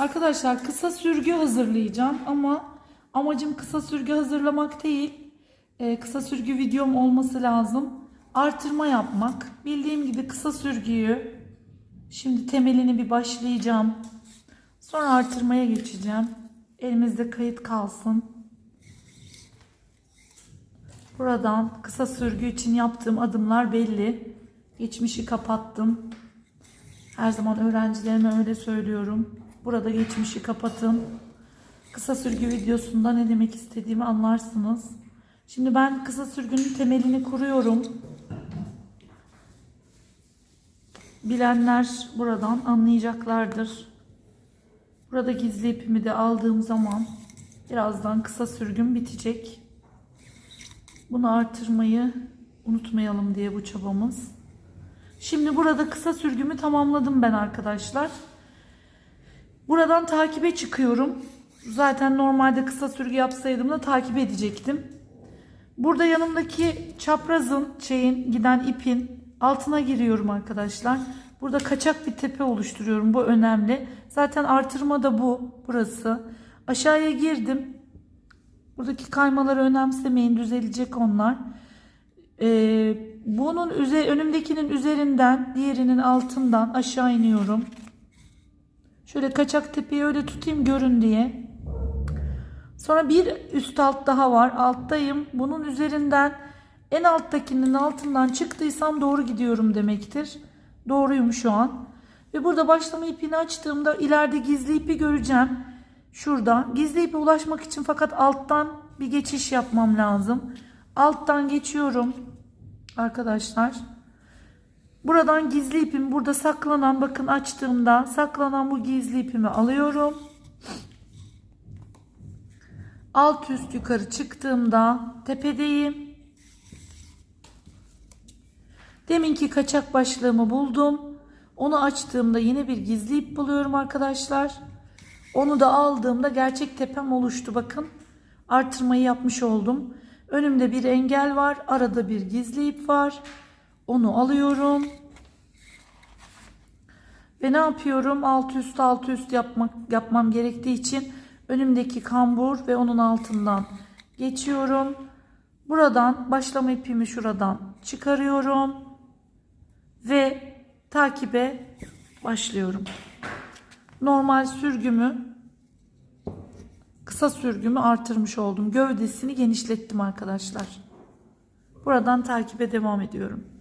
Arkadaşlar kısa sürgü hazırlayacağım ama amacım kısa sürgü hazırlamak değil. Ee, kısa sürgü videom olması lazım. Artırma yapmak. Bildiğim gibi kısa sürgüyü şimdi temelini bir başlayacağım. Sonra artırmaya geçeceğim. Elimizde kayıt kalsın. Buradan kısa sürgü için yaptığım adımlar belli. Geçmişi kapattım. Her zaman öğrencilerime öyle söylüyorum. Burada geçmişi kapatın. Kısa sürgü videosunda ne demek istediğimi anlarsınız. Şimdi ben kısa sürgünün temelini kuruyorum. Bilenler buradan anlayacaklardır. Burada gizli ipimi de aldığım zaman birazdan kısa sürgün bitecek. Bunu artırmayı unutmayalım diye bu çabamız. Şimdi burada kısa sürgümü tamamladım ben arkadaşlar. Buradan takibe çıkıyorum. Zaten normalde kısa sürgü yapsaydım da takip edecektim. Burada yanımdaki çaprazın şeyin giden ipin altına giriyorum arkadaşlar. Burada kaçak bir tepe oluşturuyorum. Bu önemli. Zaten artırma da bu. Burası. Aşağıya girdim. Buradaki kaymaları önemsemeyin. Düzelecek onlar. Ee, bunun üzer, önümdekinin üzerinden diğerinin altından aşağı iniyorum. Şöyle kaçak tepeyi öyle tutayım görün diye. Sonra bir üst alt daha var. Alttayım. Bunun üzerinden en alttakinin altından çıktıysam doğru gidiyorum demektir. Doğruyum şu an. Ve burada başlama ipini açtığımda ileride gizli ipi göreceğim. Şurada. Gizli ipe ulaşmak için fakat alttan bir geçiş yapmam lazım. Alttan geçiyorum. Arkadaşlar. Buradan gizli ipim burada saklanan bakın açtığımda saklanan bu gizli ipimi alıyorum. Alt üst yukarı çıktığımda tepedeyim. Deminki kaçak başlığımı buldum. Onu açtığımda yine bir gizli ip buluyorum arkadaşlar. Onu da aldığımda gerçek tepem oluştu bakın. Artırmayı yapmış oldum. Önümde bir engel var. Arada bir gizli ip var. Onu alıyorum. Ve ne yapıyorum? Alt üst alt üst yapmak yapmam gerektiği için önümdeki kambur ve onun altından geçiyorum. Buradan başlama ipimi şuradan çıkarıyorum ve takibe başlıyorum. Normal sürgümü kısa sürgümü artırmış oldum. Gövdesini genişlettim arkadaşlar. Buradan takibe devam ediyorum.